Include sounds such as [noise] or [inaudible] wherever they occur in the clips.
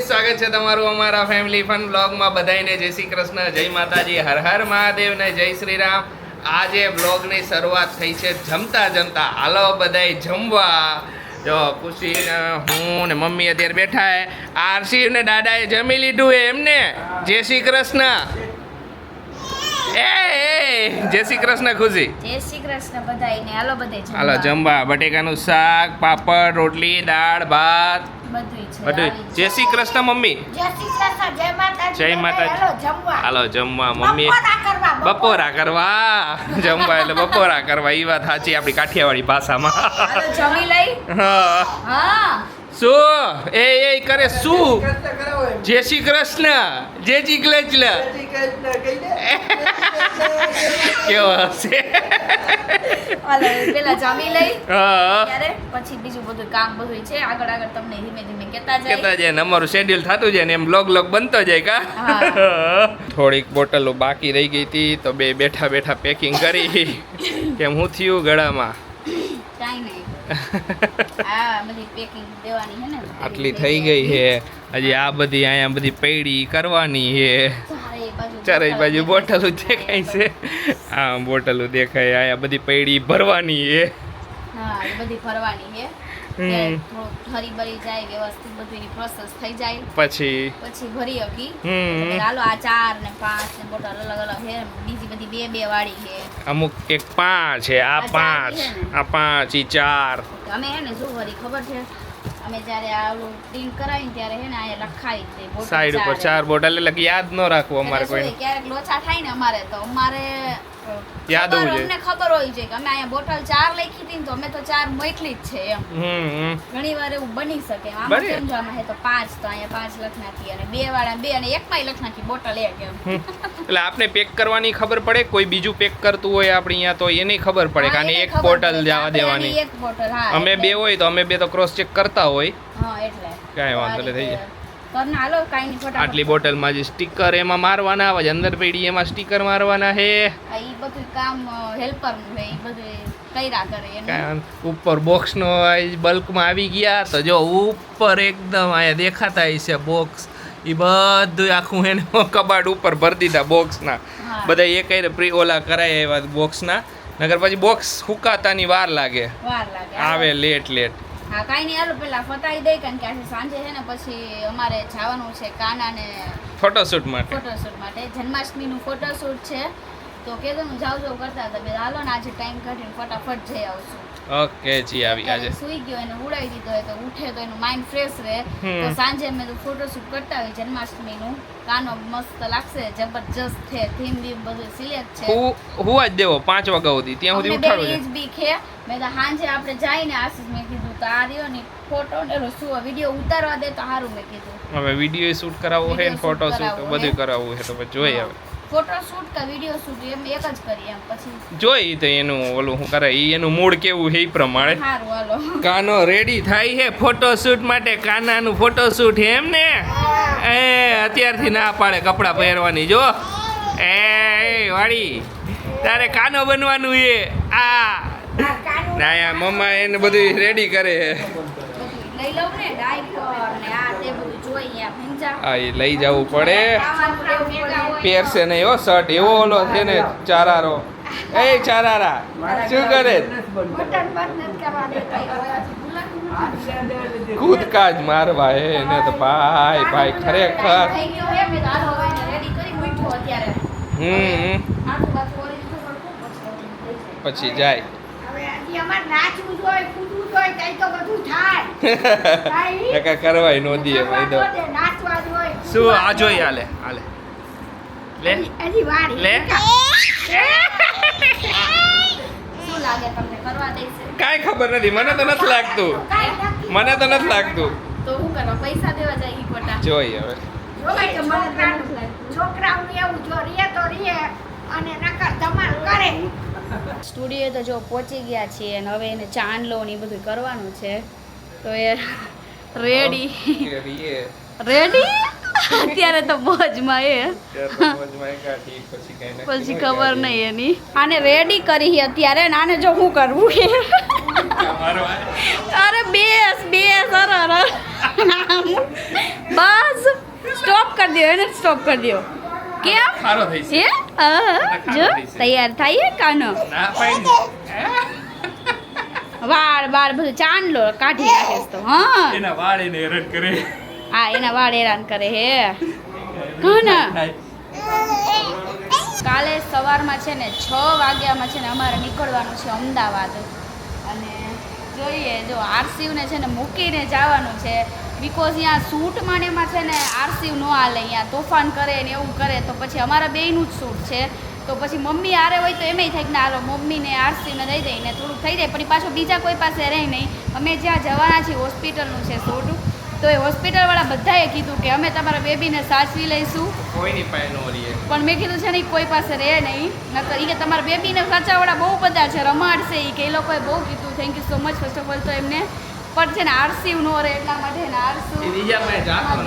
સ્વાગત છે તમારું અમારા ફેમિલી ફન બ્લોગમાં બધાને જય શ્રી કૃષ્ણ, જય માતાજી, હર હર મહાદેવ ને જય શ્રી રામ. આજે બ્લોગની શરૂઆત થઈ છે જમતા જમતા. હાલો બધાય જમવા. જો ખુશી હું ને મમ્મી અત્યારે બેઠા હે. આરસી ને દાદાએ જમી લીધું એમને. જય શ્રી કૃષ્ણ. એ જય શ્રી કૃષ્ણ ખુશી. જય શ્રી કૃષ્ણ બધાયને. હાલો બધે હાલો જમવા. બટેકાનું શાક પાપડ રોટલી દાળ ભાત. બધું જય શ્રી કૃષ્ણ મમ્મી. જય શ્રી કૃષ્ણ જય માતાજી. જય માતાજી. હાલો જમવા. હાલો જમવા મમ્મી. બપોરા કરવા જમવા એટલે બપોરા કરવા. એ વાત સાચી આપણી કાઠિયાવાડી ભાષામાં. જમી લઈ. હા. શું? એ એ કરે શું? જય શ્રી કૃષ્ણ જય શ્રી કૃષ્ણ. કેવો હશે? પેલા જમી લઈ. ત્યારે પછી બીજું બધું કામ બધું છે. આગળ આગળ તમને ધીમે ધીમે કહેતા જાય કેતા જાય ને અમારું શેડ્યુલ થતું જાય ને એમ લોગ લોગ બનતો જાય કા? [laughs] થોડીક બોટલો બાકી રહી ગઈ હતી તો બે બેઠા બેઠા પેકિંગ કરી. [laughs] કેમ હું થયું ગળામાં? કાંઈ નહીં. [laughs] આટલી થઈ ગઈ છે. હજી આ બધી અહીંયા બધી પૈડી કરવાની છે. ચારે બાજુ બોટલો દેખાય છે. આ બોટલો દેખાય અહીંયા બધી પૈડી ભરવાની છે. બધી ભરવાની છે. હમ. કે હરી બરી જાય વ્યવસ્થિત બધું એની પ્રોસેસ થઈ જાય. પછી? પછી ભરી હકી. હાલો આ ચાર ને પાંચ ને બોટલ અલગ અલગ હે બીજી બધી બે બે વાળી છે. અમુક એક પાંચ છે આ પાંચ આ પાંચ ઈ ચાર. અમે હે ને શું વળી ખબર છે? અમે જ્યારે આ ઓલું ટીમ કરાવી ત્યારે હે ને આ લખાવી દે સાઈડ ઉપર ચાર. બોટલ એટલે યાદ ન રાખવું અમારે કોઈ ક્યારેક લોચા થાય ને અમારે તો અમારે યાદ હોવું જોઈએ. અમને ખબર હોય છે કે અમે અહીંયા બોટલ ચાર લખી હતી તો અમે તો ચાર મોકલી જ છે એમ. હમ. ઘણી વાર એવું બની શકે. આમ આમાં હે તો પાંચ તો અહીંયા પાંચ લખ નાખી અને બે વાળા બે અને એકમાંય લખ નાખી બોટલ એક એમ. એટલે આપણે પેક કરવાની ખબર પડે? કોઈ બીજું પેક કરતું હોય આપણે અહીંયા તો એની ખબર પડે કે એક બોટલ જવા દેવાની. એક બોટલ હા અમે બે હોય તો અમે બે તો ક્રોસ ચેક કરતા હોય. હા એટલે. કાંઈ વાંધો નહીં, થઈ જાય. આટલી બોટલમાં જે સ્ટીકર એમાં મારવાના આવે અંદર પેડી એમાં સ્ટીકર મારવાના હે. એ બધું કામ હેલ્પરનું છે ઈ બધું ઉપર બોક્સ નો બલ્કમાં આવી ગયા તો જો ઉપર એકદમ અહીંયા દેખાતા છે બોક્સ એ બધું આખું એને કબાટ ઉપર ભરી દીધા બોક્સના બધા બધા કઈ પ્રી ઓલા કરાય એવા બોક્સના નગર પછી બોક્સ હુકાતાની વાર લાગે. આવે લેટ લેટ હા કાંઈ નહીં હાલો પેલા ફટાઈ દઈ કારણ કે આજે સાંજે છે ને પછી અમારે જવાનું છે કાના ને ફોટોશૂટ માટે. ફોટોશૂટ માટે. જન્માષ્ટમીનું ફોટોશૂટ છે. તો કે હું જાવ જાઉં કરતા હતા. બે હાલો ને આજે ટાઈમ કાઢીને ફટાફટ જઈ આવશું. ઓકે જી આવી આજે. સુઈ ગયો એને ઉડાવી દીધો હોય તો ઉઠે તો એનું માઇન્ડ ફ્રેશ રહે. તો સાંજે મેં તો ફોટોશૂટ કરતા હોય જન્માષ્ટમીનું. કાનો મસ્ત લાગશે જબરજસ્ત છે થીમ બીમ બધું સિલેક્ટ છે. હું હું જ દેવો પાંચ વાગ્યા સુધી ત્યાં સુધી ઉઠાડું છું બી જ મેં તો સાંજે આપણે જઈને આશીષ મેં કીધું તો આ રહ્યો ને ફોટો ને એનો શું વીડિયો ઉતારવા દે તો સારું મેં કીધું. હવે વીડિયો શૂટ કરાવવો હે ને ફોટો શૂટ બધું કરાવવું હે તો પછી જોઈએ હવે ફોટો શૂટ કે વીડિયો શૂટ એમ એક જ કરી એમ પછી. જોઈ તો એનું ઓલું શું કરે ઈ એનું મૂડ કેવું છે એ પ્રમાણે. સારું હાલો. કાનો રેડી થાય છે ફોટોશૂટ માટે કાનાનું ફોટોશૂટ એમ ને? એ અત્યારથી ના પાડે કપડાં પહેરવાની જો. એ એ, વાળી તારે કાનો બનવાનું છે? આ. ના યા મમ્મા એને બધું રેડી કરે લઈ લઉં ને ડાયપર ને આ તે બધું જોઈ આ ભીંજા હા એ લઈ જવું પડે. પહેરશે નહીં હો શર્ટ એવો ઓલો છે ને ચારારો. એ ચારારા શું કરે? કૂદકા જ મારવા એને તો ભાઈ ભાઈ ખરેખર. હમ. પછી જાય. જાય હવે નાચવું જોઈએ કૂદવું જોઈએ તઈ તો બધું થાય. [laughs] ભાઈ, કરવાય નો દે ભાઈ તો તો નાચવા જોઈએ શું આ જોઈ હાલે હાલે. લે. હજી- હજી વાર લે. [laughs] શું લાગે તમને? કરવા દેશે? કાંઈ ખબર નથી. મને તો નથી લાગતું. મને તો નથી લાગતું. તો શું કરવા પૈસા દેવા જાય ખોટા. જોઈએ હવે. છોકરાઓનું એવું જો રીએ તો રીએ. અને નકર ધમાલ કરે. સ્ટુડિયો તો જો પહોંચી ગયા છીએ અને હવે એને ચાંદલો ને એ બધું કરવાનું છે તો એ રેડી રેડી અત્યારે તો મોજમાં એ. પછી ખબર નહીં એની. આને રેડી કરી અત્યારે ને આને જો હું કરવું છે અરે બેસ બેસ અરે અરે બસ. સ્ટોપ કરી દો એને સ્ટોપ કરી દો કેમ? સારો થઈ છે. જો તૈયાર થાય કાનો. વાળ વાળ બધું ચાંદલો કાઢી નાખે તો હા. એના વાળ એને હેરાન કરે. હા એના વાળ હેરાન કરે હે. કાના કાલે સવારમાં છે ને છ વાગ્યામાં છે ને અમારે નીકળવાનું છે અમદાવાદ. જોઈએ, જો આરસીવને છે ને મૂકીને જવાનું છે બિકોઝ અહીંયા સૂટમાં ને એમાં છે ને આરસીવ ન હાલે અહીંયા તોફાન કરે ને એવું કરે, તો પછી અમારા બેયનું જ સૂટ છે. તો પછી મમ્મી આરે હોય તો એમેય થાય કે ના, હાલો, મમ્મીને આરસીને દઈ દઈને થોડુંક થઈ જાય, પણ પાછું બીજા કોઈ પાસે રહે નહીં. અમે જ્યાં જવાના છીએ હોસ્પિટલનું છે સૂટ, તો એ હોસ્પિટલવાળા બધાએ કીધું કે અમે તમારા બેબીને સાચવી લઈશું. કોઈની પાસે નો રહીએ. પણ મેં કીધું છે ને કોઈ પાસે રહે નહીં. નકર ઈ કે તમારા બેબીને સાચાવાળા બહુ બધા છે રમાડશે એ કે એ લોકોએ બહુ કીધું thank you so much first of all તો એમને. પણ છે ને આરસીવ નો રહે એટલા માટે ને એ આરસુ પાસે જાતો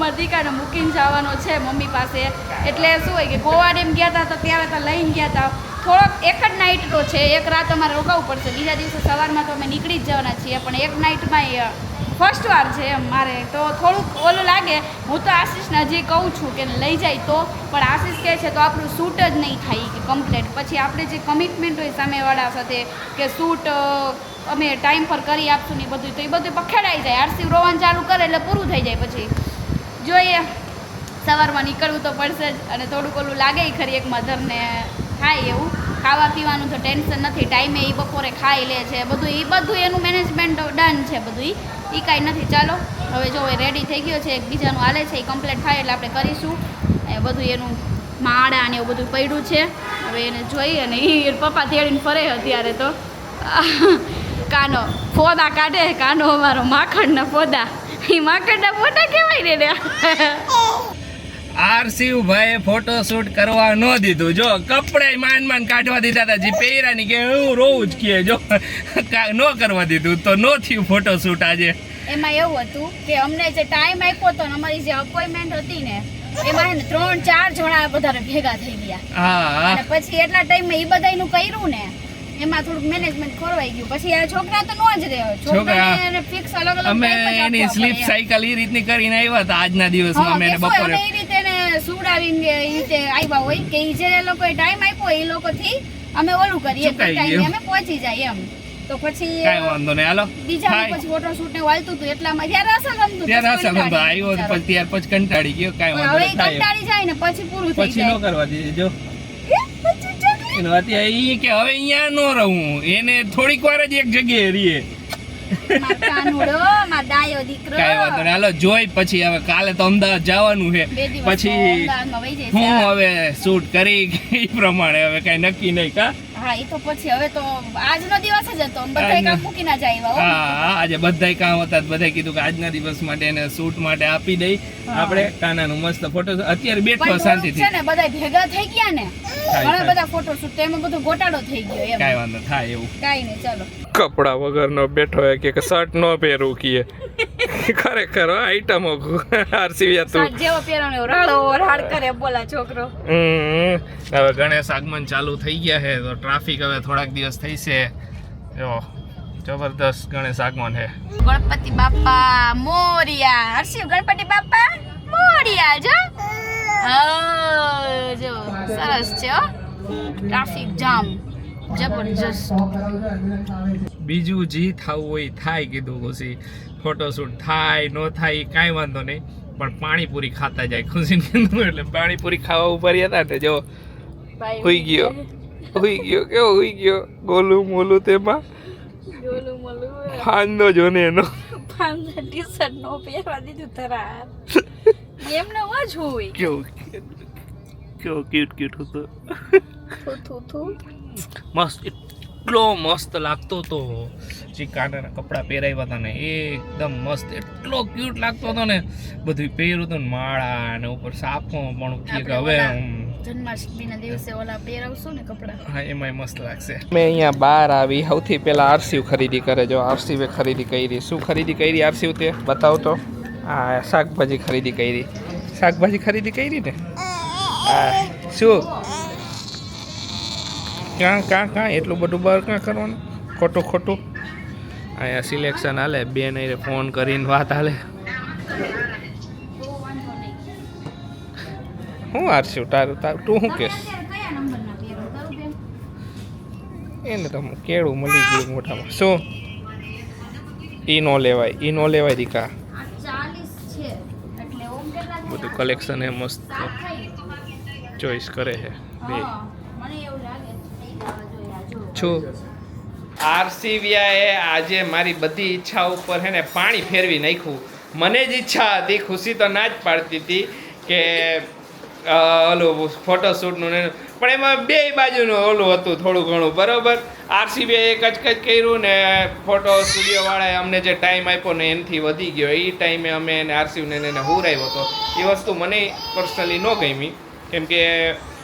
મધિકાને મૂકીને જવાનો છે મમ્મી પાસે. એટલે શું હોય કે ગોવા ડેમ ગયા હતા તો ત્યારે તો લઈને ગયા હતા થોડોક એક જ નાઇટનો છે એક રાત અમારે રોકાવું પડશે. બીજા દિવસે સવારમાં તો અમે નીકળી જ જવાના છીએ પણ એક નાઇટમાં ફર્સ્ટ વાર છે એમ મારે. તો થોડુંક ઓલું લાગે. હું તો આશીષને હજી કહું છું કે લઈ જાય તો. પણ આશીષ કહે છે તો આપણું શૂટ જ નહીં થાય કે કમ્પ્લેટ પછી આપણે જે કમિટમેન્ટ હોય સામેવાળા સાથે કે શૂટ અમે ટાઈમ પર કરી આપશું ને બધું, તો એ બધું પખેડાઈ જાય. આરસી રોવાનું ચાલુ કરે એટલે પૂરું થઈ જાય પછી. જોઈએ. સવારમાં નીકળવું તો પડશે જ અને થોડુંક ઓલું લાગે ખરી એક મધરને થાય એવું. ખાવા પીવાનું તો ટેન્શન નથી. ટાઈમે એ બપોરે ખાઈ લે છે. બધું એ બધું એનું મેનેજમેન્ટ ડન છે બધું એ કાંઈ નથી. ચાલો, હવે જો રેડી થઈ ગયો છે, એકબીજાનું હાલે છે એ કમ્પ્લીટ થાય એટલે આપણે કરીશું. એ બધું એનું માળા ને એવું બધું પડ્યું છે. હવે એને જોઈ અને એ પપ્પા તેડીને ફરે અત્યારે તો. [laughs] કાનો ફોદા કાઢે, કાનો અમારો માખણના ફોદા. એ માખણના ફોટા કહેવાય ને [laughs] આરસીવ ભાઈએ ફોટો શૂટ કરવા ન દીધું. જો કપડે માન માન કાઢવા દીધા હતા. જે પહેરાની કે હું રોવું જ કે જો ન કરવા દીધું તો ન થયું ફોટો શૂટ આજે. એમાં એવું હતું કે અમને જે ટાઈમ આપ્યો હતો અમારી જે અપોઇન્ટમેન્ટ હતી ને એમાં ત્રણ ચાર જણા વધારે ભેગા થઈ ગયા. હા અને પછી એટલા ટાઈમમાં એ બધાયનું કર્યું ને એમાં થોડુંક મેનેજમેન્ટ ખોરવાઈ ગયું. પછી આ છોકરા તો નો જ રહ્યો છોકરાને ફિક્સ અલગ અલગ અમે એની સ્લીપ સાયકલ એ રીતની કરીને આવ્યા હતા આજના દિવસમાં અમે બપોરે. અમે રીતે આવ્યા હોય કે જે લોકોએ ટાઈમ આપ્યો એ લોકોથી અમે ઓલું કરીએ. અમે પહોંચી જાય એમ. તો પછી વાંધો નહીં. હાલો. બીજા પછી ફોટો શૂટ ને વાલતું હતું એટલામાં ત્યારે રમતું હશે કંટાળી આવ્યો ગયો પછી ત્યાર પછી કંટાળી ગયો. કાંઈ વાંધો હવે કંટાળી જાય ને પછી પૂરું થઈ પછી નો કરવા દીધી જો. એ, પછી ચકલી. એનો અત્યારે ઈ કે હવે અહીંયા ન રહું. એને થોડીક વાર જ એક જગ્યાએ રહીએ. કાંઈ વાંધો નહીં. હાલો જોઈ પછી હવે કાલે તો અમદાવાદ જવાનું છે. પછી અમદાવાદમાં વહી જઈશ. હું હવે શૂટ કરી એ પ્રમાણે હવે કાંઈ નક્કી નહીં કા? હા એ તો પછી હવે તો આજનો દિવસ જ હતો. બધા કામ મૂકી ના જાય હા. હા, આજે બધાય કામ હતા બધા કીધું કે આજના દિવસ માટે એને શૂટ માટે આપી દઈ. આપડે આપણે કાનાનું મસ્ત ફોટો અત્યારે બેઠો શાંતિથી. છે ને બધા ભેગા થઈ ગયા ને. ઘણા બધા ફોટો શૂટ એમાં બધો ગોટાળો થઈ ગયો એમ. કાંઈ વાંધો થાય એવું. કાઈ નહીં ચાલો. કપડા વગરનો બેઠો હોય કે શર્ટ નો પહેરું કીએ ખરેખર આઈટમો આરસીવી તું. જેવો પહેરવાનો રાડો રાડ કરે બોલા છોકરો. હવે ગણેશ આગમન ચાલુ થઈ ગયા છે તો ટ્રાફિક હવે થોડાક દિવસ થઈ છે. જો જબરદસ્ત ગણેશ આગમન છે. ગણપતિ બાપા મોરિયા. હર્ષિવ ગણપતિ બાપા મોરિયા જો. જો સરસ છે ટ્રાફિક જામ જબરજસ્ત. બીજું જે થવું હોય થાય કીધું ખુશી ફોટોશૂટ થાય ન થાય કાંઈ વાંધો નહીં પણ પાણીપુરી ખાતા જાય. ખુશી કીધું એટલે પાણીપુરી ખાવા ઉપર હતા ને જો હોઈ ગયો. હોઈ ગયો કેવો હોઈ ગયો? ગોલું મોલું તેમાં? ફાંદો જો ને એનો. ફાંદો ટી શર્ટ નો પહેરવા દીધું તરા એમને જ હોય. કેવું કેવું ક્યુટ ક્યુટ હતું. થુ થુ થુ મસ્ત એટલો મસ્ત લાગતો હતો. જે કાનાના કપડાં પહેરાવ્યા હતા ને એકદમ મસ્ત એટલો ક્યુટ લાગતો હતો ને. બધું પહેર્યું હતું ને માળા ને ઉપર સાફો પણ કે હવે જન્માષ્ટમીના દિવસે ઓલા પહેરાવશું ને કપડાં? હા એમાંય મસ્ત લાગશે. મેં અહીંયા બહાર આવી સૌથી પહેલા આરસીવ ખરીદી કરે. જો આરસીવે ખરીદી કરી શું ખરીદી કરી આરસીવ તે? બતાવો તો. આ શાકભાજી ખરીદી કરી. શાકભાજી ખરીદી કરી ને? હા શું? ક્યાં ક્યાં ક્યાં? એટલું બધું બહાર ક્યાં કરવાનું? ખોટું ખોટું. અહીંયા સિલેક્શન હાલે બેન નહીં ફોન કરીને વાત હાલે. હું આરસી તારું તારું તું શું કહેશ એને તો કેળું મળી ગયું મોટામાં શું? ઈ નો લેવાય ઈ નો લેવાય દીકા? બધું કલેક્શન એ મસ્ત. સાત ચોઈસ કરે છે બે હા મને એવું લાગે છે આ જો આ જો છું. આરસીબીઆઈએ આજે મારી બધી ઈચ્છા ઉપર હે ને પાણી ફેરવી નાખ્યું. મને જ ઈચ્છા હતી, ખુશી તો ના જ પાડતી હતી કે ઓલું ફોટોશૂટનું ને પણ એમાં બે બાજુનું ઓલું હતું થોડું ઘણું, બરાબર? આરસીબીઆઈ કચકચ કર્યું ને ફોટો સ્ટુડિયોવાળાએ અમને જે ટાઈમ આપ્યો ને એનાથી વધી ગયો. એ ટાઈમે અમે એને આરસીબીને એને હુરાવ્યો હતો. એ વસ્તુ મને પર્સનલી ન ગમી. કેમ કે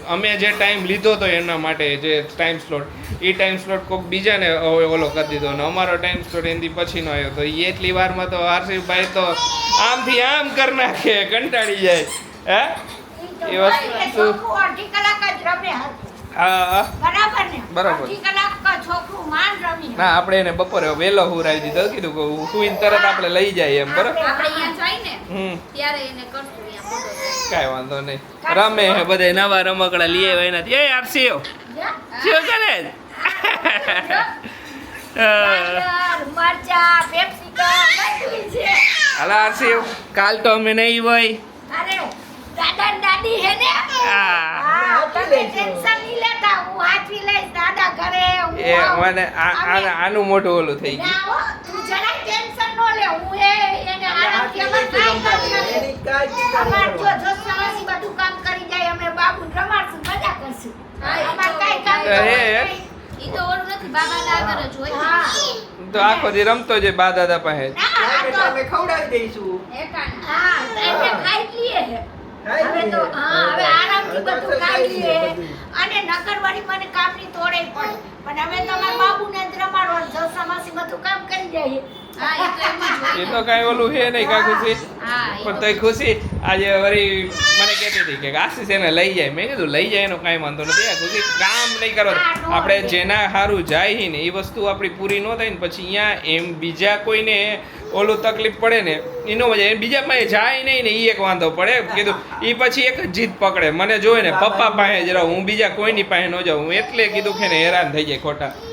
અમે જે ટાઈમ લીધો હતો એના માટે જે ટાઈમ સ્લોટ એ ટાઈમ સ્લોટ કોઈક બીજાને ઓલો કરી દીધો અને અમારો ટાઈમ સ્લોટ એની પછીનો આવ્યો તો એ એટલી વારમાં તો આરસીભાઈ તો આમથી આમ કરી નાખે કંટાળી જાય. હે? એ વસ્તુ-. હા. બરાબર ને? ના આપણે એને બપોરે વહેલો હુરાવી દીધો કીધું કે સુઈને તરત આપણે લઈ જાય એમ બરાબર? આપણે અહીંયા જાય ને ત્યારે એને કરશું અહીંયા ફોટો કાંઈ વાંધો નહીં. રમે હે બધા નવા રમકડા લઈ આવ્યા એનાથી. એ કરે? મરચાં, પેપ્સિકમ બધું છે. હાલા આરસી કાલ તો અમે નહીં હોય. અરે, દાદા દાદી હે ને? હા, તમે ટેન્શન નહીં લેતા. હું હાચવી લઈશ દાદા ઘરે. એ મને આનું મોટું ઓલું થઈ ગયું. તું ટેન્શન ન લે હું એ એને આરામથી અમારે કાંઈ કામ નથી. અમાર જો જોશનાવાસી બધું કામ કરી જાય અમે બાબુ રમાડશું મજા કરશું. હા, એ અમાર તો- કામ નથી. ઈ તો ઓલું નથી બાબા આગળ જ હોય. હા. તો આખો દી રમતો જ બા દાદા પાસે. અમે ખવડાવી દઈશું. હા, તો એટલે ખાઈ લઈએ હવે તો હા હવે આરામથી બધું ખાઈ લઈએ અને નકર વળી મને કામની તોડે પણ. અમે તમારા બાબુને જ રમાડવાનું જલસામાસી બધું કામ કરી હા. એ તો એ કાંઈ ઓલું છે નહીં કઈ ખુશી? પણ તોય ખુશી. આજે વળી મને કહેતી હતી કે આશીષ એને લઈ જાય. મેં કીધું લઈ જાય એનો કાંઈ વાંધો નથી. આ ખુશી કામ નહીં કરો આપણે જેના સારું જાય હી ને એ વસ્તુ આપણી પૂરી ન થાય ને પછી અહીંયા એમ બીજા કોઈને ઓલું તકલીફ પડે ને એનો મજા એ બીજા પાસે જાય નહીં ને એ એક વાંધો પડે. કીધું એ પછી એક જ જીત પકડે. મને જોઈ ને પપ્પા પાસે જ રહું હું બીજા કોઈની પાસે ન જાઉં. હું એટલે કીધું કે ને હેરાન થઈ જાય ખોટા.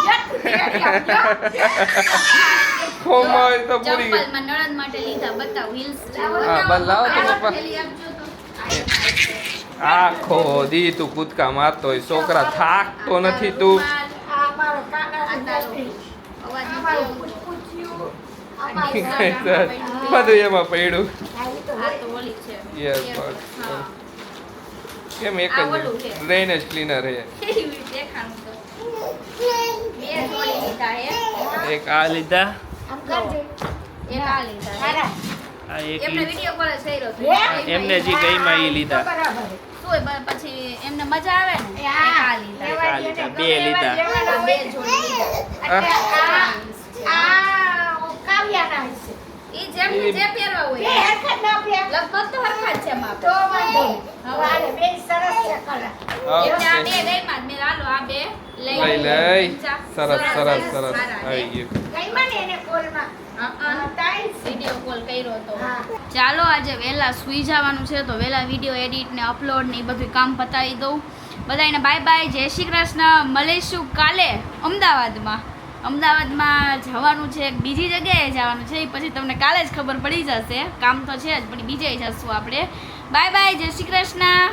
હતો હે? એમને જે ગઈમાં ઈ લીધા. તો. થાકતો નથી તું. બધું એમાં પડ્યું. યસ બસ. એ એક હા, આ લીધા લેવા આ લીધા, બે ગમે એવા લીધા. લેવાના આ બે હોય. જોડી લીધા એટલે આ- આ કાવ્યાના હશે. ઈ જેમને જે પહેરવા બે હોય ના પહેર. લગભગ તો હરખા જ છે માપ તો વાંધો હવે બેય સરસ છે કલર એટલે આ બે ગઈ માં મેં હાલો આ બે લઈ લઈ સરસ સરસ સરસ આવી ગયું. ચાલો આજે વહેલા સુઈ જવાનું છે તો વહેલા વીડિયો એડિટ ને અપલોડ ને એ બધું કામ પતાવી દઉં. બધાને બાય બાય જય શ્રી કૃષ્ણ. મળીશું કાલે અમદાવાદમાં. અમદાવાદમાં જવાનું છે એક બીજી જગ્યાએ જવાનું છે એ પછી તમને કાલે જ ખબર પડી જશે. કામ તો છે જ પણ બીજે જશું આપણે. બાય બાય જય શ્રી કૃષ્ણ.